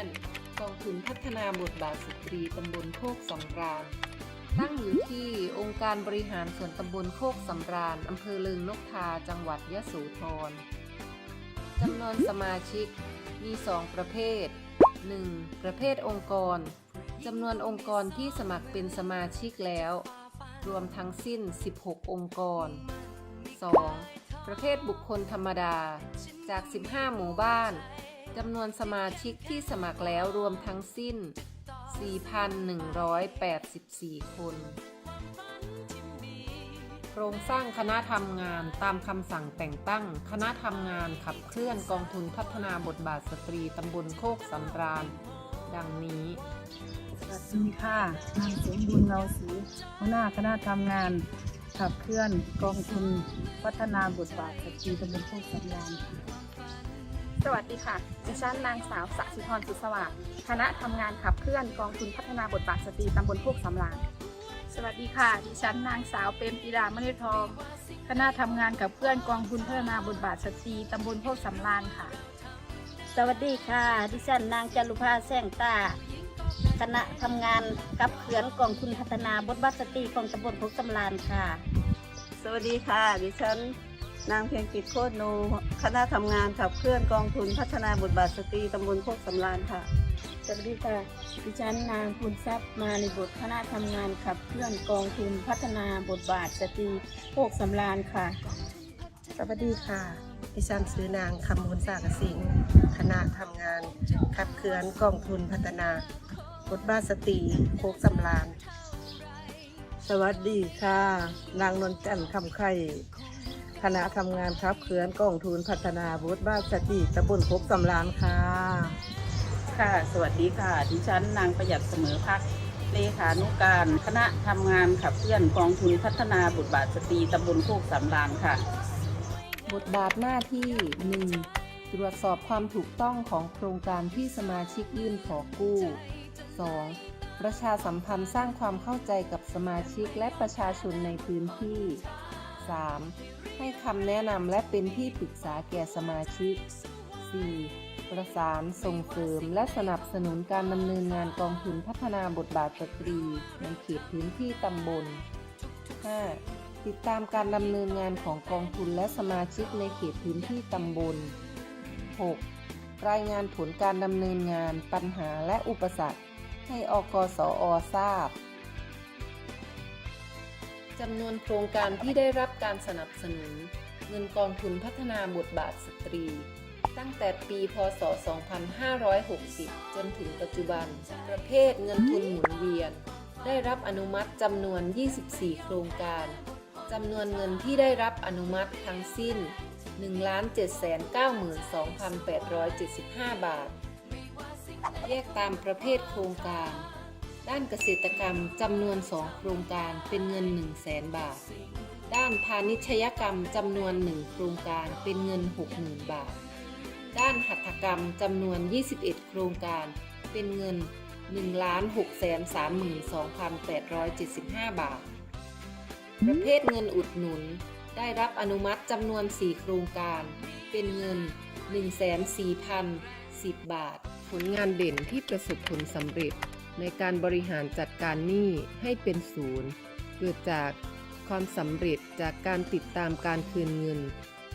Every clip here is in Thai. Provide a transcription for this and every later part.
อนกองทุนพัฒนาบทบาทสตรีตำบลโคกสำราญ ตั้งอยู่ที่องค์การบริหารส่วนตำบลโคกสำราญอำเภอเลิงนกทาจังหวัดยะโสธรจำนวนสมาชิกมี 2 ประเภท 1. ประเภทองค์กรจำนวนองค์กรที่สมัครเป็นสมาชิกแล้ว รวมทั้งสิ้น 16 องค์กร 2. ประเภทบุคคลธรรมดาจาก 15 หมู่บ้าน จำนวนสมาชิกที่สมัครแล้วรวมทั้งสิ้น 4,184 คน โครงสร้างคณะทำงานตามคำสั่งแต่งตั้ง คณะทำงานขับเคลื่อนกองทุนพัฒนาบทบาทสตรีตำบลโคกสำราญ ดังนี้ สวัสดีค่ะนางสมบุญเราศรีหัวหน้าคณะทำงานขับเคลื่อนกองทุนพัฒนาบทบาทสตรีตำบลโคกสำรานค่ะ สวัสดีค่ะ ดิฉันนางสาวสสิธรสุสวัสดิ์คณะทำงานขับเคลื่อนกองทุนพัฒนาบทบาทสตรีตำบลโคกสำรานสวัสดีค่ะ ดิฉันนางสาวเปรมปีดามณีทอง คณะทำงานขับเคลื่อนกองทุนพัฒนาบทบาทสตรีตำบลโคกสำรานค่ะ สวัสดีค่ะ ดิฉันนางจารุภาแสงตา คณะทำงานกับเขือนกองทุนพัฒนาบทบาทสตรีของตำบลพุกสำรานค่ะ สวัสดีค่ะ ดิฉัน นางเพียงกิจโคตรนูคณะทำงานขับเคลื่อนกองทุนพัฒนาบทบาทสตรีตำบลโคกสำราญค่ะ สวัสดีค่ะ ดิฉันนางคุณทรัพย์มาในบทคณะทำงานขับเคลื่อนกองทุนพัฒนาบทบาทสตรีโคกสำรานค่ะ สวัสดีค่ะ ดิฉันซื้อนางคำมูลสากสิงห์คณะทำงานขับเคลื่อนกองทุนพัฒนาบทบาทสตรีโคกสำรานสวัสดีค่ะ นางนนจันทร์คำไข่ คณะทำงานขับเคลื่อนกองทุนพัฒนาบทบาทสตรีตำบลโคกสำราญค่ะ ค่ะ สวัสดีค่ะ ดิฉันนางประหยัดเสมอพักเลขานุการคณะทำงานขับเคลื่อนกองทุนพัฒนาบทบาทสตรีตำบลโคกสำรานค่ะ บทบาทหน้าที่ 1. ตรวจสอบความถูกต้องของโครงการที่สมาชิกยื่นขอกู้ 2. ประชาสัมพันธ์สร้างความเข้าใจกับสมาชิกและประชาชนในพื้นที่ 3. ให้คำแนะนำและเป็นที่ปรึกษาแก่สมาชิก 4. ประสานส่งเสริมและสนับสนุนการดำเนินงานกองทุนพัฒนาบทบาทสตรีในเขตพื้นที่ตำบล 5. ติดตามการดำเนินงานของกองทุนและสมาชิกในเขตพื้นที่ตำบล 6. รายงานผลการดำเนินงานปัญหาและอุปสรรค ให้อกสอทราบ จำนวนโครงการที่ได้รับการสนับสนุน เงินกองทุนพัฒนาบทบาทสตรี ตั้งแต่ปีพศ 2560 จนถึงปัจจุบัน ประเภทเงินทุนหมุนเวียน ได้รับอนุมัติจำนวน 24 โครงการจำนวนเงินที่ได้รับอนุมัติทั้งสิ้น 1,792,875 บาท แยกตามประเภทโครงการ ด้านเกษตรกรรมจำนวน 2 โครงการเป็นเงิน 1 0 0 0 0แบาท ด้านพาณิชยกรรมจำนวน 1 โครงการเป็นเงิน 60,000 บาท ด้านหัตถกรรมจำนวน 21 โครงการเป็นเงิน 1,632,875 บาท ประเภทเงินอุดหนุน ได้รับอนุมัติจำนวน 4 โครงการ เป็นเงิน 1,4,010 บาท ผลงานเด่นที่ประสบผลสำเร็จ ในการบริหารจัดการหนี้ให้เป็นศูนย์ เกิดจากความสำเร็จจากการติดตามการคืนเงิน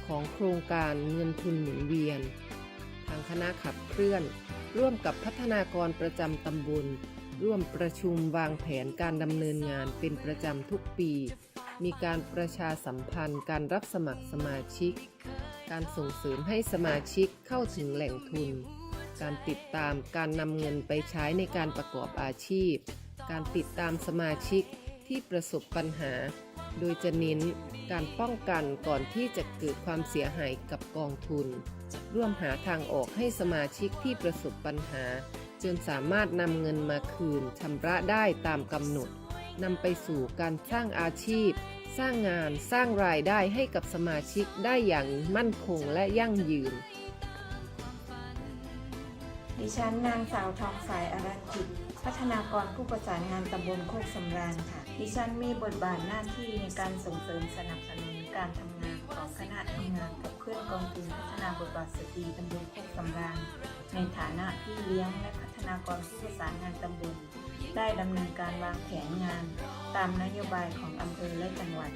ของโครงการเงินทุนหมุนเวียน ทางคณะขับเคลื่อน ร่วมกับพัฒนากรประจำตำบล ร่วมประชุมวางแผนการดำเนินงานเป็นประจำทุกปี มีการประชาสัมพันธ์การรับสมัครสมาชิก การส่งเสริมให้สมาชิกเข้าถึงแหล่งทุน การติดตามการนำเงินไปใช้ในการประกอบอาชีพ การติดตามสมาชิกที่ประสบปัญหา โดยจะเน้นการป้องกันก่อนที่จะเกิดความเสียหายกับกองทุน ร่วมหาทางออกให้สมาชิกที่ประสบปัญหา จนสามารถนำเงินมาคืนชำระได้ตามกำหนดนำไปสู่การสร้างอาชีพ สร้างงานสร้างรายได้ให้กับสมาชิกได้อย่างมั่นคงและยั่งยืน ดิฉันนางสาวทองสายอารักิจพัฒนากรผู้ประสานงานตำบลโคกสำราญค่ะ ดิฉันมีบทบาทหน้าที่ในการส่งเสริมสนับสนุนการทำงานของคณะทำงานกับเพื่อนกองทุนพัฒนาบทบาทสตรีตำบลโคกสำราญในฐานะพี่เลี้ยงและพัฒนากรผู้ประสานงานตำบล ได้ดำเนินการวางแผนงาน ตามนโยบายของอำเภอและจังหวัด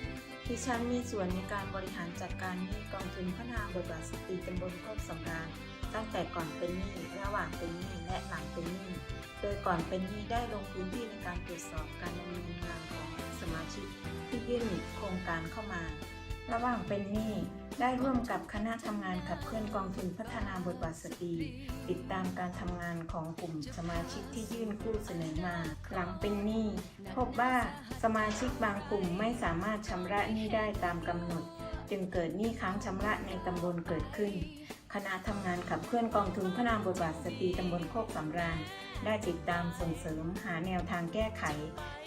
ดิฉันมีส่วนในการบริหารจัดการหนี้กองทุนพัฒนาบทบาทสตรีตำบลโคกสำราญตั้งแต่ก่อนเป็นหนี้ระหว่างเป็นหนี้และหลังเป็นหนี้โดยก่อนเป็นหนี้ได้ลงพื้นที่ในการตรวจสอบการดำเนินงานของสมาชิกที่ยื่นโครงการเข้ามา ระหว่างเป็นหนี้ได้ร่วมกับคณะทำงานขับเคลื่อนกองทุนพัฒนาบทบาทสตรีติดตามการทำงานของกลุ่มสมาชิกที่ยื่นคู่เสนอมา หลังเป็นหนี้พบว่าสมาชิกบางกลุ่มไม่สามารถชำระหนี้ได้ตามกำหนด จึงเกิดหนี้ค้างชำระในตำบลเกิดขึ้น คณะทำงานขับเคลื่อนกองทุนพัฒนาบทบาทสตรีตำบลโคกสำราญได้ติดตามส่งเสริมหาแนวทางแก้ไข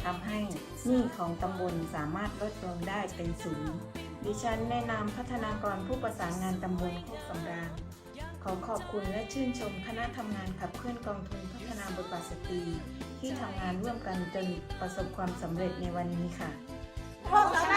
ทำให้หนี้ของตำบลสามารถลดลงได้เป็นศูนย์ ดิฉันแนะนำพัฒนากรผู้ประสานงานตำบลโคกสำราญขอขอบคุณและชื่นชมคณะทำงานขับเคลื่อนกองทุนพัฒนาบทบาทสตรีที่ทำงานร่วมกันจนประสบความสำเร็จในวันนี้ค่ะโคกสำ